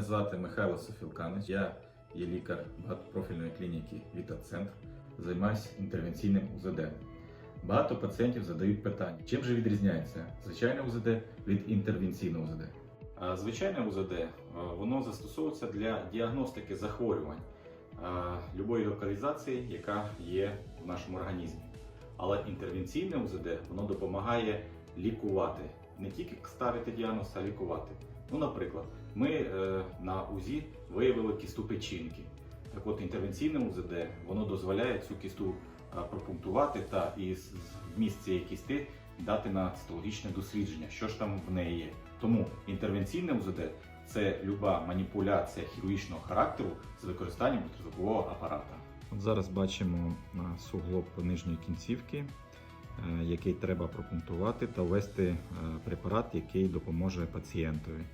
Мене звати Михайло Софілканич. Я є лікар багатопрофільної клініки Віта-Центр. Займаюся інтервенційним УЗД. Багато пацієнтів задають питання, чим же відрізняється звичайне УЗД від інтервенційного УЗД. Звичайне УЗД е, воно застосовується для діагностики захворювань е, любої локалізації, яка є в нашому організмі. Але інтервенційне УЗД воно допомагає лікувати, не тільки ставити діагноз, а лікувати. Ну, наприклад, ми е, на УЗІ виявили кісту печінки. Так от інтервенційне УЗД воно дозволяє цю кісту е, пропунктувати та із вміст цієї кісти дати на цитологічне дослідження, що ж там в неї є. Тому інтервенційне УЗД це люба маніпуляція хірургічного характеру з використанням ультразвукового апарата. От зараз бачимо на суглоб нижньої кінцівки, е, який треба пропунктувати та ввести е, препарат, який допоможе пацієнтові.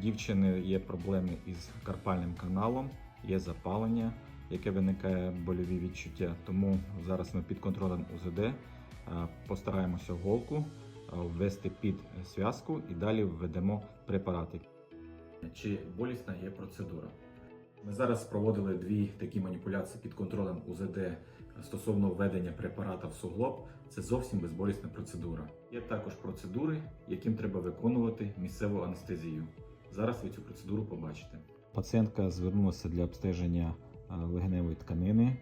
Дівчини є проблеми із карпальним каналом, є запалення, яке виникає больові відчуття. Тому зараз ми під контролем УЗД е, постараємося голку е, ввести під зв'язку і далі введемо препарати. Чи болісна є процедура? Ми зараз проводили дві такі маніпуляції під контролем УЗД стосовно введення препарата в суглоб. Це зовсім безболісна процедура. Є також процедури, яким треба виконувати місцеву анестезію. Зараз ви цю процедуру побачите. Пацієнтка звернулася для обстеження е, легеневої тканини.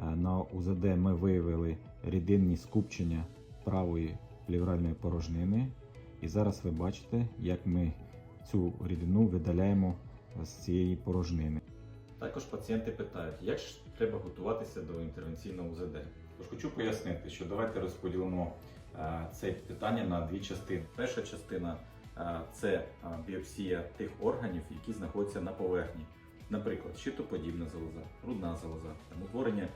Е, На УЗД ми виявили рідинні скупчення правої плівральної порожнини. І зараз ви бачите, як ми цю рідину видаляємо з цієї порожнини. Також пацієнти питають, як ж треба готуватися до інтервенційного УЗД. Тож хочу пояснити, що давайте розподілимо е, це питання на дві частини. Перша частина це біопсія тих органів, які знаходяться на поверхні. Наприклад, щитоподібна залоза, грудна залоза, там, утворення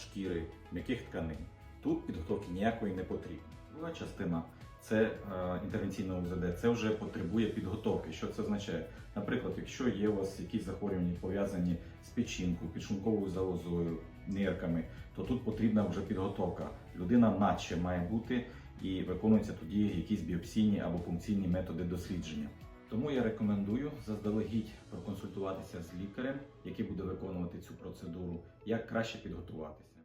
шкіри, м'яких тканин. Тут підготовки ніякої не потрібно. Друга частина це е, УЗД, це вже потребує підготовки. Що це означає? Наприклад, якщо є у вас якісь захворювання пов'язані з печінкою, підшлунковою залозою, нирками, то тут потрібна вже підготовка. Людина наче має бути і виконуються тоді якісь біопсійні або пункційні методи дослідження. Тому я рекомендую заздалегідь проконсультуватися з лікарем, який буде виконувати цю процедуру, як краще підготуватися.